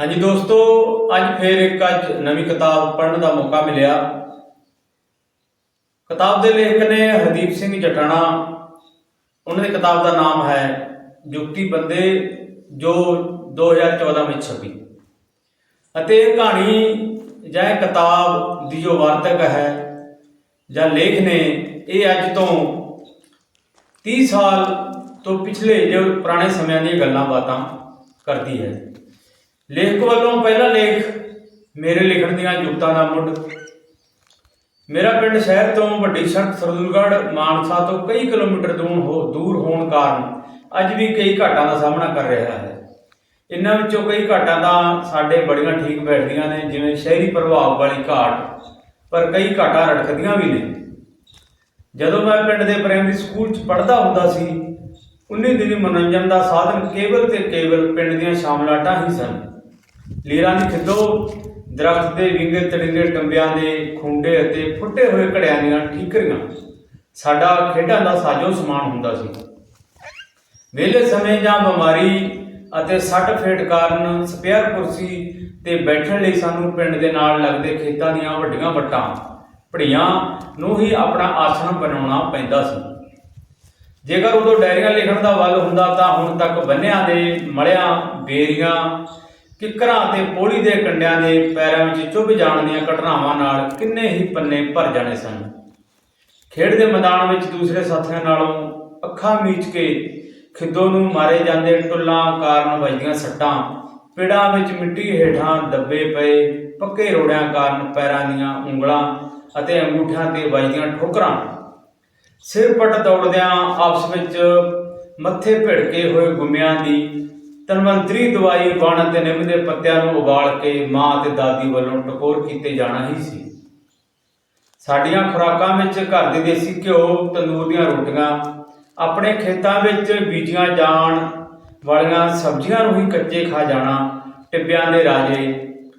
ਹਾਂਜੀ ਦੋਸਤੋ, ਅੱਜ ਫੇਰ ਇੱਕ ਅੱਜ ਨਵੀਂ ਕਿਤਾਬ ਪੜ੍ਹਨ ਦਾ ਮੌਕਾ ਮਿਲਿਆ। ਕਿਤਾਬ ਦੇ ਲੇਖਕ ਨੇ ਹਰਦੀਪ ਸਿੰਘ ਜਟਾਣਾ। ਉਹਨਾਂ ਦੀ ਕਿਤਾਬ ਦਾ ਨਾਮ ਹੈ ਜੁਗਤੀ ਬੰਦੇ, ਜੋ 2014 ਵਿੱਚ ਛਪੀ। ਅਤੇ ਇਹ ਕਹਾਣੀ ਜਾਂ ਇਹ ਕਿਤਾਬ ਦੀ ਜੋ ਵਾਰਤਕ ਹੈ ਜਾਂ ਲੇਖ ਨੇ, ਇਹ ਅੱਜ ਤੋਂ 30 ਸਾਲ ਤੋਂ ਪਿਛਲੇ ਜੋ ਪੁਰਾਣੇ ਸਮਿਆਂ ਦੀਆਂ ਗੱਲਾਂ ਬਾਤਾਂ ਕਰਦੀ ਹੈ। ਲੇਖਕ ਵੱਲੋਂ ਪਹਿਲਾ ਲੇਖ ਮੇਰੇ ਲਿਖਣ ਦੀਆਂ ਜੁਗਤਾਂ ਦਾ ਮੁੱਢ। ਮੇਰਾ ਪਿੰਡ ਸ਼ਹਿਰ ਤੋਂ ਵੱਡੀ ਸੜਕ ਸਰਦੂਲਗੜ੍ਹ, ਮਾਨਸਾ ਤੋਂ ਕਈ ਕਿਲੋਮੀਟਰ ਦੂਰ ਹੋ ਦੂਰ ਹੋਣ ਕਾਰਨ ਅੱਜ ਵੀ ਕਈ ਘਾਟਾਂ ਦਾ ਸਾਹਮਣਾ ਕਰ ਰਿਹਾ ਹੈ। ਇਹਨਾਂ ਵਿੱਚੋਂ ਕਈ ਘਾਟਾਂ ਤਾਂ ਸਾਡੇ ਬੜੀਆਂ ਠੀਕ ਬੈਠਦੀਆਂ ਨੇ, ਜਿਵੇਂ ਸ਼ਹਿਰੀ ਪ੍ਰਭਾਵ ਵਾਲੀ ਘਾਟ, ਪਰ ਕਈ ਘਾਟਾਂ ਰੜਕਦੀਆਂ ਵੀ ਨੇ। ਜਦੋਂ ਮੈਂ ਪਿੰਡ ਦੇ ਪ੍ਰਾਇਮਰੀ ਸਕੂਲ 'ਚ ਪੜ੍ਹਦਾ ਹੁੰਦਾ ਸੀ, ਉਨੀ ਦਿਨੀ ਮਨੋਰੰਜਨ ਦਾ ਸਾਧਨ ਕੇਵਲ ਤੇ ਕੇਵਲ ਪਿੰਡ ਦੀਆਂ ਸ਼ਾਮਲਾਟਾਂ ਹੀ ਸਨ। ਲੀਰਾਂ ਦੀ ਖਿੱਦੋ, ਦਰਖਤ ਦੇ ਵਿੰਗੇ ਤੜਿੰਗੇ ਟੰਬਿਆਂ ਦੇ ਖੁੰਡੇ ਅਤੇ ਫੁੱਟੇ ਹੋਏ ਘੜਿਆਂ ਦੀਆਂ ਠੀਕਰੀਆਂ। ਸਾਡਾ ਖੇਡਾਂ ਦਾ ਸਾਜੋ ਸਮਾਨ ਹੁੰਦਾ ਸੀ। ਵਿਹਲੇ ਸਮੇਂ ਜਾਂ ਬਿਮਾਰੀ ਅਤੇ ਸੱਟ ਫੇਟ ਕਾਰਨ ਸਪੇਅਰ ਕੁਰਸੀ ਤੇ ਬੈਠਣ ਲਈ ਸਾਨੂੰ ਪਿੰਡ ਦੇ ਨਾਲ ਲੱਗਦੇ ਖੇਤਾਂ ਦੀਆਂ ਵੱਡੀਆਂ ਵੱਟਾਂ, ਭੜੀਆਂ ਨੂੰ ਹੀ ਆਪਣਾ ਆਸਣ ਬਣਾਉਣਾ ਪੈਂਦਾ ਸੀ। ਜੇਕਰ ਉਦੋਂ ਡਾਇਰੀਆਂ ਲਿਖਣ ਦਾ ਵੱਲ ਹੁੰਦਾ ਤਾਂ ਹੁਣ ਤੱਕ ਬੰਨਿਆਂ ਦੇ ਮਲਿਆਂ, ਬੇਰੀਆਂ ਕਿੱਕਰਾਂ ਤੇ ਪੋਲੀ ਦੇ ਕੰਡਿਆਂ ਦੇ ਪੈਰਾਂ ਵਿੱਚ ਚੁੱਭ ਜਾਣ ਦੀਆਂ ਘਟਨਾਵਾਂ ਨਾਲ ਕਿੰਨੇ ਹੀ ਪੰਨੇ ਭਰ ਜਾਣੇ ਸਨ। ਖੇਡ ਦੇ ਮੈਦਾਨ ਵਿੱਚ ਦੂਸਰੇ ਸਾਥੀਆਂ ਨਾਲੋਂ ਅੱਖਾਂ ਮੀਚ ਕੇ ਖਿੱਦੋ ਨੂੰ ਮਾਰੇ ਜਾਂਦੇ ਟੁੱਲਾਂ ਕਾਰਨ ਵੱਜਦੀਆਂ ਸੱਟਾਂ, ਪਿੜਾਂ ਵਿੱਚ ਮਿੱਟੀ ਹੇਠਾਂ ਦੱਬੇ ਪਏ ਪੱਕੇ ਰੋੜਿਆਂ ਕਾਰਨ ਪੈਰਾਂ ਦੀਆਂ ਉਂਗਲਾਂ ਅਤੇ ਅੰਗੂਠਿਆਂ ਤੇ ਵੱਜਦੀਆਂ ਠੋਕਰਾਂ। ਸਿਰ ਪਟ ਦੌੜਦਿਆਂ ਆਪਸ ਵਿੱਚ ਮੱਥੇ ਭਿੜਕੇ ਹੋਏ ਗੁੰਮਿਆਂ ਦੀ ਤਨਵੰਤਰੀ ਦਵਾਈ ਵਣ ਅਤੇ ਨਿੰਮ ਦੇ ਪੱਤਿਆਂ ਨੂੰ ਉਬਾਲ ਕੇ ਮਾਂ ਤੇ ਦਾਦੀ ਵੱਲੋਂ ਟਕੋਰ ਕੀਤੇ ਜਾਣਾ ਹੀ ਸੀ। ਸਾਡੀਆਂ ਖੁਰਾਕਾਂ ਵਿੱਚ ਘਰ ਦੇ ਦੇਸੀ ਘਿਓ, ਤੰਦੂਰ ਦੀਆਂ ਰੋਟੀਆਂ, ਆਪਣੇ ਖੇਤਾਂ ਵਿੱਚ ਬੀਜੀਆਂ ਜਾਣ ਵਾਲੀਆਂ ਸਬਜ਼ੀਆਂ ਨੂੰ ਹੀ ਕੱਚੇ ਖਾ ਜਾਣਾ, ਟਿੱਬਿਆਂ ਦੇ ਰਾਜੇ,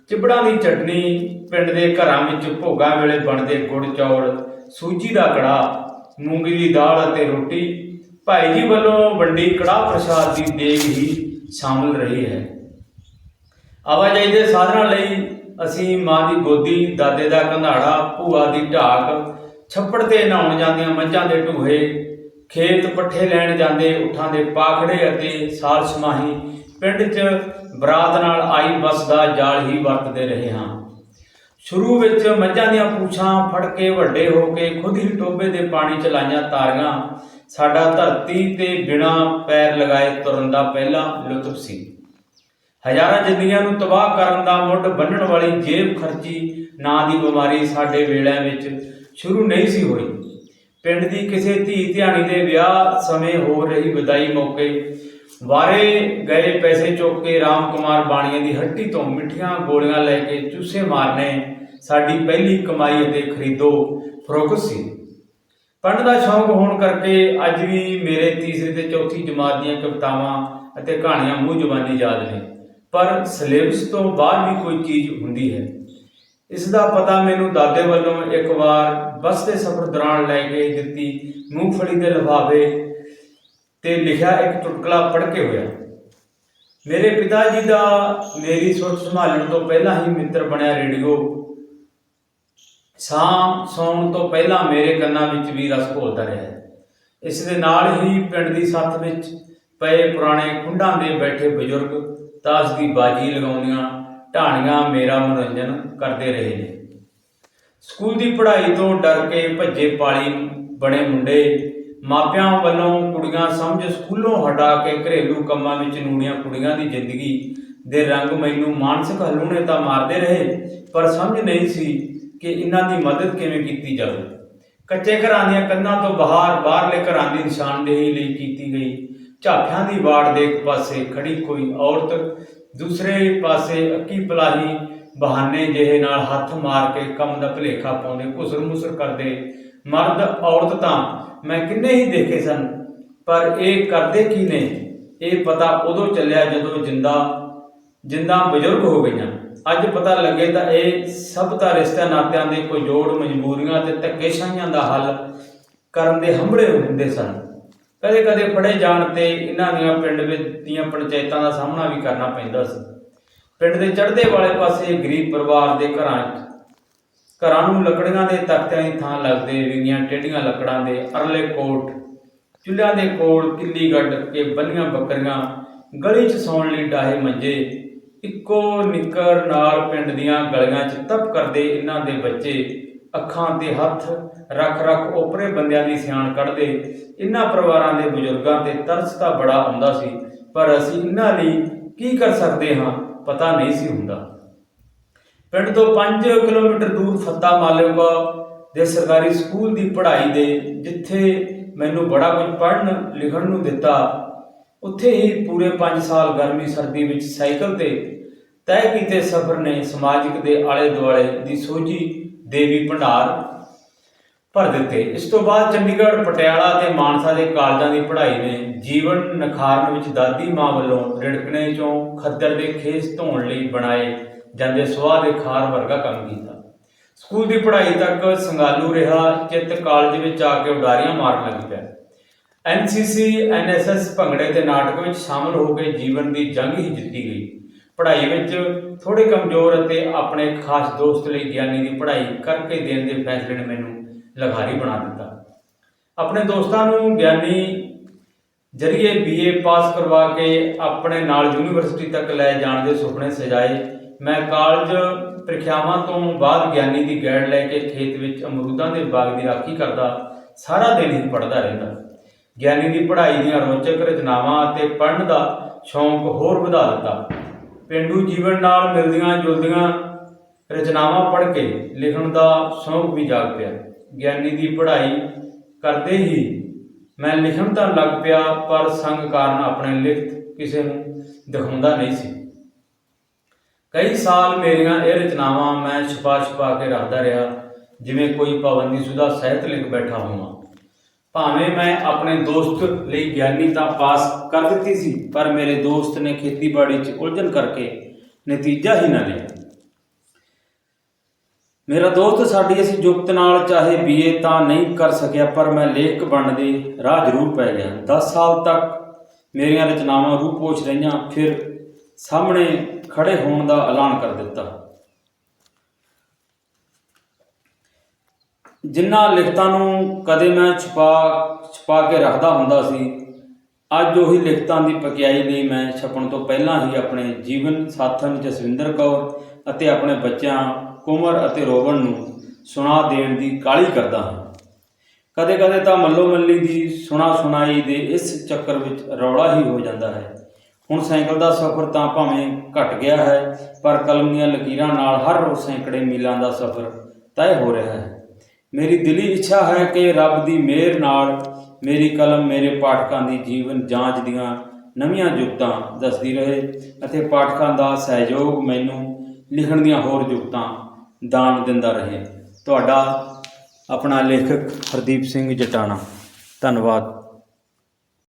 ਚਿਬੜਾਂ ਦੀ ਚਟਨੀ, ਪਿੰਡ ਦੇ ਘਰਾਂ ਵਿੱਚ ਭੋਗਾਂ ਵੇਲੇ ਬਣਦੇ ਗੁੜ ਚੌਲ, ਸੂਜੀ ਦਾ ਕੜਾ ਮੂੰਗੀ ਦੀ ਦਾਲ ਅਤੇ ਰੋਟੀ, ਭਾਈ ਜੀ ਵੱਲੋਂ ਵੰਡੀ ਕੜਾਹ ਪ੍ਰਸ਼ਾਦ ਦੀ ਦੇਗ ਹੀ ਸ਼ਾਮਲ ਰਹੀ ਹੈ। ਆਵਾਜਾਈ ਦੇ ਸਾਧਨਾਂ ਲਈ ਅਸੀਂ ਮਾਂ ਦੀ ਗੋਦੀ, ਦਾਦੇ ਦਾ ਕੰਧਾੜਾ, ਭੂਆ ਦੀ ਢਾਕ, ਛੱਪੜ ਤੇ ਨਹਾਉਣ ਜਾਂਦੀਆਂ ਮੱਝਾਂ ਦੇ ਢੂਹੇ, ਖੇਤ ਪੱਠੇ ਲੈਣ ਜਾਂਦੇ ਉਠਾਂ ਦੇ ਪਾਖੜੇ ਅਤੇ ਸਾਲ ਸਮਾਹੀ ਪਿੰਡ 'ਚ ਬਰਾਤ ਨਾਲ ਆਈ ਬੱਸ ਦਾ ਜਾਲ ਹੀ ਵਰਤਦੇ ਰਹੇ ਹਾਂ। ਸ਼ੁਰੂ ਵਿੱਚ ਮੱਝਾਂ ਦੀਆਂ ਪੂਛਾਂ ਫੜ ਕੇ ਵੱਡੇ ਹੋ ਕੇ ਖੁਦ ਹੀ ਟੋਬੇ ਦੇ ਪਾਣੀ ਚ ਲਾਈਆਂ ਤਾਰੀਆਂ ਸਾਡਾ ਧਰਤੀ ਤੇ ਬਿਨਾ ਪੈਰ ਲਗਾਏ ਤੁਰਨ ਦਾ ਪਹਿਲਾ ਲੁਤਫ ਸੀ। ਹਜ਼ਾਰਾਂ ਜ਼ਿੰਦਗੀਆਂ ਨੂੰ ਤਬਾਹ ਕਰਨ ਦਾ ਮੁੱਢ ਬੰਨਣ ਵਾਲੀ ਜੇਬ ਖਰਚੀ ਨਾਂ ਦੀ ਬਿਮਾਰੀ ਸਾਡੇ ਵੇਲਿਆਂ ਵਿੱਚ ਸ਼ੁਰੂ ਨਹੀਂ ਸੀ ਹੋਈ। ਪਿੰਡ ਦੀ ਕਿਸੇ ਧੀ ਧਿਆਣੀ ਦੇ ਵਿਆਹ ਸਮੇਂ ਹੋ ਰਹੀ ਵਿਦਾਈ ਮੌਕੇ ਵਾਰੇ ਗਏ ਪੈਸੇ ਚੁੱਕ ਕੇ ਰਾਮ ਕੁਮਾਰ ਬਾਣੀਆਂ ਦੀ ਹੱਟੀ ਤੋਂ ਮਿੱਠੀਆਂ ਗੋਲੀਆਂ ਲੈ ਕੇ ਚੂਸੇ ਮਾਰਨੇ ਸਾਡੀ ਪਹਿਲੀ ਕਮਾਈ ਅਤੇ ਖਰੀਦੋ ਫਰੋਖਤ ਸੀ। ਪੜ੍ਹਨ ਦਾ ਸ਼ੌਂਕ ਹੋਣ ਕਰਕੇ ਅੱਜ ਵੀ ਮੇਰੇ ਤੀਸਰੀ ਤੇ ਚੌਥੀ ਜਮਾਤ ਦੀਆਂ ਕਵਿਤਾਵਾਂ ਅਤੇ ਕਹਾਣੀਆਂ ਮੂੰਹ ਜ਼ੁਬਾਨੀ ਯਾਦ ਨੇ। ਪਰ ਸਿਲੇਬਸ ਤੋਂ ਬਾਅਦ ਵੀ ਕੋਈ ਚੀਜ਼ ਹੁੰਦੀ ਹੈ। ਇਸ ਦਾ ਪਤਾ ਮੈਨੂੰ ਦਾਦੇ ਵੱਲੋਂ ਇੱਕ ਵਾਰ ਬੱਸ ਦੇ ਸਫ਼ਰ ਦੌਰਾਨ ਲੈ ਕੇ ਦਿੱਤੀ ਮੂੰਗਫਲੀ ਦੇ ਲਿਫਾਫੇ ਤੇ ਲਿਖਿਆ ਇੱਕ ਚੁਟਕਲਾ ਪੜ੍ਹ ਕੇ ਹੋਇਆ। ਮੇਰੇ ਪਿਤਾ ਜੀ ਦਾ ਮੇਰੀ ਸੁਰਤ ਸੰਭਾਲਣ ਤੋਂ ਪਹਿਲਾਂ ਹੀ ਮਿੱਤਰ ਬਣਿਆ ਰੇਡੀਓ ਸਾਂ ਸੌਣ ਤੋਂ ਪਹਿਲਾਂ ਮੇਰੇ ਕੰਨਾਂ ਵਿੱਚ ਵੀ ਰਸ ਘੋਲਦਾ ਰਿਹਾ ਇਸ ਦੇ ਨਾਲ ਹੀ ਪਿੰਡ ਦੀ ਸੱਥ ਵਿੱਚ ਪਏ ਪੁਰਾਣੇ ਖੁੰਡਾਂ ਦੇ ਬੈਠੇ ਬਜ਼ੁਰਗ ਤਾਸ਼ ਦੀ ਬਾਜੀ ਲਗਾਉਂਦੀਆਂ ਢਾਣੀਆਂ ਮੇਰਾ ਮਨੋਰੰਜਨ ਕਰਦੇ ਰਹੇ ਨੇ। ਸਕੂਲ ਦੀ ਪੜ੍ਹਾਈ ਤੋਂ ਡਰ ਕੇ ਭੱਜੇ ਪਾਲੀ ਬਣੇ ਮੁੰਡੇ ਮਾਪਿਆਂ ਵੱਲੋਂ ਕੁੜੀਆਂ ਸਮਝ ਸਕੂਲੋਂ ਹਟਾ ਕੇ ਘਰੇਲੂ ਕੰਮਾਂ ਵਿੱਚ ਨੂੜੀਆਂ ਕੁੜੀਆਂ ਦੀ ਜ਼ਿੰਦਗੀ ਦੇ ਰੰਗ ਮੈਨੂੰ ਮਾਨਸਿਕ ਹਲੂਣੇ ਤਾਂ ਮਾਰਦੇ ਰਹੇ, ਪਰ ਸਮਝ ਨਹੀਂ ਸੀ ਕਿ ਇਹਨਾਂ ਦੀ ਮਦਦ ਕਿਵੇਂ ਕੀਤੀ ਜਾਵੇ। ਕੱਚੇ ਘਰਾਂ ਦੀਆਂ ਕੰਧਾਂ ਤੋਂ ਬਾਹਰ ਬਾਹਰਲੇ ਘਰਾਂ ਦੀ ਨਿਸ਼ਾਨਦੇਹੀ ਲਈ ਕੀਤੀ ਗਈ। ਝਾਫਿਆਂ ਦੀ ਵਾੜ ਦੇ ਇੱਕ ਪਾਸੇ ਖੜੀ ਕੋਈ ਔਰਤ, ਦੂਸਰੇ ਪਾਸੇ ਅੱਕੀ ਪਲਾਹੀ, ਬਹਾਨੇ ਜਿਹੇ ਨਾਲ ਹੱਥ ਮਾਰ ਕੇ ਕੰਮ ਦਾ ਭਲੇਖਾ ਪਾਉਂਦੇ, ਘੁਸਰ ਮੁਸਰ ਕਰਦੇ, ਮਰਦ, ਔਰਤ ਤਾਂ ਮੈਂ ਕਿੰਨੇ ਹੀ ਦੇਖੇ ਸਨ, ਪਰ ਇਹ ਕਰਦੇ ਕੀ ਨੇ? ਇਹ ਪਤਾ ਉਦੋਂ ਚੱਲਿਆ ਜਦੋਂ ਜਿੰਦਾ ਜਿੰਦਾ ਬਜ਼ੁਰਗ ਹੋ ਗਈਆਂ। ਅੱਜ ਪਤਾ ਲੱਗੇ ਤਾਂ ਇਹ ਸਭ ਤਾਂ ਰਿਸ਼ਤਿਆਂ ਨਾਤਿਆਂ ਦੇ ਕੋਈ ਜੋੜ ਮਜਬੂਰੀਆਂ ਤੇ ਧੱਕੇਸ਼ਾਹੀਆਂ ਦਾ ਹੱਲ ਕਰਨ ਦੇ ਹੰਭੜੇ ਹੁੰਦੇ ਸਨ। ਕਦੇ ਕਦੇ ਫੜੇ ਜਾਣ ਤੇ ਇਹਨਾਂ ਦੀਆਂ ਪਿੰਡ ਵਿੱਚ ਦੀਆਂ ਪੰਚਾਇਤਾਂ ਦਾ ਸਾਹਮਣਾ ਵੀ ਕਰਨਾ ਪੈਂਦਾ ਸੀ। ਪਿੰਡ ਦੇ ਚੜ੍ਹਦੇ ਵਾਲੇ ਪਾਸੇ ਗਰੀਬ ਪਰਿਵਾਰ ਦੇ ਘਰਾਂ ਘਰਾਂ ਨੂੰ ਲੱਕੜੀਆਂ ਦੇ ਤਖਤਿਆਂ ਦੀ ਥਾਂ ਲੱਗਦੇ, ਵਿੰਗੀਆਂ ਟੇਢੀਆਂ ਲੱਕੜਾਂ ਦੇ ਅਰਲੇ ਕੋਟ, ਚੁੱਲ੍ਹਿਆਂ ਦੇ ਕੋਲ ਕਿੱਲੀ ਗੱਡ ਕੇ ਬੰਨੀਆਂ ਬੱਕਰੀਆਂ, ਗਲੀ 'ਚ ਸੌਣ ਲਈ ਡਾਹੇ ਮੰਜੇ ਇੱਕੋ ਨਿੱਕਰ ਨਾਲ ਪਿੰਡ ਦੀਆਂ ਗਲੀਆਂ 'ਚ ਤਪ ਕਰਦੇ ਇਹਨਾਂ ਦੇ ਬੱਚੇ ਅੱਖਾਂ ਤੇ ਹੱਥ ਰੱਖ ਰੱਖ ਓਪਰੇ ਬੰਦਿਆਂ ਦੀ ਸਿਆਣ ਕੱਢਦੇ। ਇਹਨਾਂ ਪਰਿਵਾਰਾਂ ਦੇ ਬਜ਼ੁਰਗਾਂ ਤੇ ਤਰਸ ਤਾਂ ਬੜਾ ਆਉਂਦਾ ਸੀ, ਪਰ ਅਸੀਂ ਇਹਨਾਂ ਲਈ ਕੀ ਕਰ ਸਕਦੇ ਹਾਂ, ਪਤਾ ਨਹੀਂ ਸੀ ਹੁੰਦਾ। ਪਿੰਡ ਤੋਂ 5 ਕਿਲੋਮੀਟਰ ਦੂਰ ਫੱਤਾ ਮਾਲੇਗਾ ਦੇ ਸਰਕਾਰੀ ਸਕੂਲ ਦੀ ਪੜ੍ਹਾਈ ਦੇ, ਜਿੱਥੇ ਮੈਨੂੰ ਬੜਾ ਕੁਝ ਪੜ੍ਹਨ, ਲਿਖਣ ਨੂੰ ਦਿੱਤਾ ਉੱਥੇ ਹੀ ਪੂਰੇ 5 ਸਾਲ ਗਰਮੀ ਸਰਦੀ ਵਿੱਚ ਸਾਈਕਲ ਤੇ ਤੈਅ ਕੀਤੇ ਸਫ਼ਰ ਨੇ ਸਮਾਜਿਕ ਦੇ ਆਲੇ ਦੁਆਲੇ ਦੀ ਸੋਝੀ ਦੇਵੀ ਭੰਡਾਰ ਭਰ ਦਿੱਤੇ। ਇਸ ਤੋਂ ਬਾਅਦ ਚੰਡੀਗੜ੍ਹ, ਪਟਿਆਲਾ ਤੇ ਮਾਨਸਾ ਦੇ ਕਾਲਜਾਂ ਦੀ ਪੜ੍ਹਾਈ ਨੇ ਜੀਵਨ ਨਖਾਰਨ ਵਿੱਚ ਦਾਦੀ ਮਾਂ ਵੱਲੋਂ ਰਿੜਕਣੇ ਚੋਂ ਖੱਦਰ ਦੇ ਖੇਸ ਧੋਣ ਲਈ ਬਣਾਏ ਜਾਂਦੇ ਸੁਆਹ ਦੇ ਖਾਰ ਵਰਗਾ ਕੰਮ ਕੀਤਾ। ਸਕੂਲ ਦੀ ਪੜ੍ਹਾਈ ਤੱਕ ਸੰਗਾਲੂ ਰਿਹਾ, ਚਿੱਤ ਕਾਲਜ ਵਿੱਚ ਆ ਕੇ ਉਡਾਰੀਆਂ ਮਾਰਨ ਲੱਗ ਪਿਆ ਐਨਸੀਸੀ ਐਨਐਸਐਸ ਭੰਗੜੇ ਤੇ ਨਾਟਕ ਵਿੱਚ ਸ਼ਾਮਲ ਹੋ ਕੇ ਜੀਵਨ ਦੀ ਜੰਗ ਹੀ ਜਿੱਤੀ ਗਈ। ਪੜ੍ਹਾਈ ਵਿੱਚ ਥੋੜੇ ਕਮਜ਼ੋਰ ਅਤੇ ਆਪਣੇ ਖਾਸ ਦੋਸਤ ਲਈ ਗਿਆਨੀ ਦੀ ਪੜ੍ਹਾਈ ਕਰਕੇ ਦੇਣ ਦੇ ਫੈਸਲੇ ਨੇ ਮੈਨੂੰ ਲਖਾਰੀ ਬਣਾ ਦਿੱਤਾ। ਆਪਣੇ ਦੋਸਤਾਂ ਨੂੰ ਗਿਆਨੀ ਜਰੀਏ ਬੀਏ ਪਾਸ ਕਰਵਾ ਕੇ ਆਪਣੇ ਨਾਲ ਯੂਨੀਵਰਸਿਟੀ ਤੱਕ ਲੈ ਜਾਣ ਦੇ ਸੁਪਨੇ ਸਜਾਏ। ਮੈਂ ਕਾਲਜ ਪ੍ਰੀਖਿਆਵਾਂ ਤੋਂ ਬਾਅਦ ਗਿਆਨੀ ਦੀ ਗਾਈਡ ਲੈ ਕੇ ਖੇਤ ਵਿੱਚ ਅਮਰੂਦਾਂ ਦੇ ਬਾਗ ਦੀ ਰਾਖੀ ਕਰਦਾ, ਸਾਰਾ ਦਿਨ ਹੀ ਪੜ੍ਹਦਾ ਰਹਿੰਦਾ। ਗਿਆਨੀ ਦੀ ਪੜ੍ਹਾਈ ਦੀਆਂ ਰੋਚਕ ਰਚਨਾਵਾਂ ਅਤੇ ਪੜ੍ਹਨ ਦਾ ਸ਼ੌਂਕ ਹੋਰ ਵਧਾ ਦਿੱਤਾ। ਪੇਂਡੂ ਜੀਵਨ ਨਾਲ ਮਿਲਦੀਆਂ ਜੁਲਦੀਆਂ ਰਚਨਾਵਾਂ ਪੜ੍ਹ ਕੇ ਲਿਖਣ ਦਾ ਸ਼ੌਂਕ ਵੀ ਜਾਗ ਪਿਆ। ਗਿਆਨੀ ਦੀ ਪੜ੍ਹਾਈ ਕਰਦੇ ਹੀ ਮੈਂ ਲਿਖਣ ਤਾਂ ਲੱਗ ਪਿਆ, ਪਰ ਸੰਗ ਕਾਰਨ ਆਪਣੇ ਲਿਖਤ ਕਿਸੇ ਨੂੰ ਦਿਖਾਉਂਦਾ ਨਹੀਂ ਸੀ। ਕਈ ਸਾਲ ਮੇਰੀਆਂ ਇਹ ਰਚਨਾਵਾਂ ਮੈਂ ਛਪਾ ਛਪਾ ਕੇ ਰੱਖਦਾ ਰਿਹਾ, ਜਿਵੇਂ ਕੋਈ ਪਾਬੰਦੀਸ਼ੁਦਾ ਸਾਹਿਤ ਲਿਖ ਬੈਠਾ ਹੋਵਾਂ। ਭਾਵੇਂ ਮੈਂ ਆਪਣੇ ਦੋਸਤ ਲਈ ਗਿਆਨੀ ਤਾਂ ਪਾਸ ਕਰ ਦਿੱਤੀ ਸੀ, ਪਰ ਮੇਰੇ ਦੋਸਤ ਨੇ ਖੇਤੀਬਾੜੀ 'ਚ ਉਲਝਣ ਕਰਕੇ ਨਤੀਜਾ ਹੀ ਨਾ ਲਿਆ। ਮੇਰਾ ਦੋਸਤ ਸਾਡੀ ਅਸੀਂ ਜੁਗਤ ਨਾਲ ਚਾਹੇ ਬੀਏ ਤਾਂ ਨਹੀਂ ਕਰ ਸਕਿਆ, ਪਰ ਮੈਂ ਲੇਖਕ ਬਣਨ ਦੀ ਰਾਹ ਜ਼ਰੂਰ ਪੈ ਗਿਆ। 10 ਸਾਲ ਤੱਕ ਮੇਰੀਆਂ ਰਚਨਾਵਾਂ ਰੂਪੋਸ਼ ਰਹੀਆਂ, ਫਿਰ ਸਾਹਮਣੇ ਖੜੇ ਹੋਣ ਦਾ ਐਲਾਨ ਕਰ ਦਿੱਤਾ। ਜਿਨ੍ਹਾਂ ਲਿਖਤਾਂ ਨੂੰ ਕਦੇ ਮੈਂ ਛੁਪਾ ਛੁਪਾ ਕੇ ਰੱਖਦਾ ਹੁੰਦਾ ਸੀ, ਅੱਜ ਉਹੀ ਲਿਖਤਾਂ ਦੀ ਪਕਿਆਈ ਲਈ ਮੈਂ ਛਪਣ ਤੋਂ ਪਹਿਲਾਂ ਹੀ ਆਪਣੇ ਜੀਵਨ ਸਾਥਣ ਜਸਵਿੰਦਰ ਕੌਰ ਅਤੇ ਆਪਣੇ ਬੱਚਿਆਂ ਕੁਮਰ ਅਤੇ ਰੋਵਣ ਨੂੰ ਸੁਣਾ ਦੇਣ ਦੀ ਕਾਹਲੀ ਕਰਦਾ ਹਾਂ। ਕਦੇ-ਕਦੇ ਤਾਂ ਮੱਲੋ ਮੱਲੀ ਦੀ ਸੁਣਾ ਸੁਣਾਈ ਦੇ ਇਸ ਚੱਕਰ ਵਿੱਚ ਰੌਲਾ ਹੀ ਹੋ ਜਾਂਦਾ ਹੈ। ਹੁਣ ਸਾਈਕਲ ਦਾ ਸਫ਼ਰ ਤਾਂ ਭਾਵੇਂ ਘਟ ਗਿਆ ਹੈ, ਪਰ ਕਲਮ ਦੀਆਂ ਲਕੀਰਾਂ ਨਾਲ ਹਰ ਰੋਜ਼ ਸੈਂਕੜੇ ਮੀਲਾਂ ਦਾ ਸਫ਼ਰ ਤੈਅ ਹੋ ਰਿਹਾ ਹੈ। ਮੇਰੀ ਦਿਲੀ ਇੱਛਾ ਹੈ ਕਿ ਰੱਬ ਦੀ ਮਿਹਰ ਨਾਲ ਮੇਰੀ ਕਲਮ ਮੇਰੇ ਪਾਠਕਾਂ ਦੀ ਜੀਵਨ ਜਾਂਚ ਦੀਆਂ ਨਵੀਆਂ ਜੁਗਤਾਂ ਦੱਸਦੀ ਰਹੇ ਅਤੇ ਪਾਠਕਾਂ ਦਾ ਸਹਿਯੋਗ ਮੈਨੂੰ ਲਿਖਣ ਦੀਆਂ ਹੋਰ ਜੁਗਤਾਂ ਦਾਨ ਦਿੰਦਾ ਰਹੇ। ਤੁਹਾਡਾ ਆਪਣਾ ਲੇਖਕ ਹਰਦੀਪ ਸਿੰਘ ਜਟਾਣਾ। ਧੰਨਵਾਦ।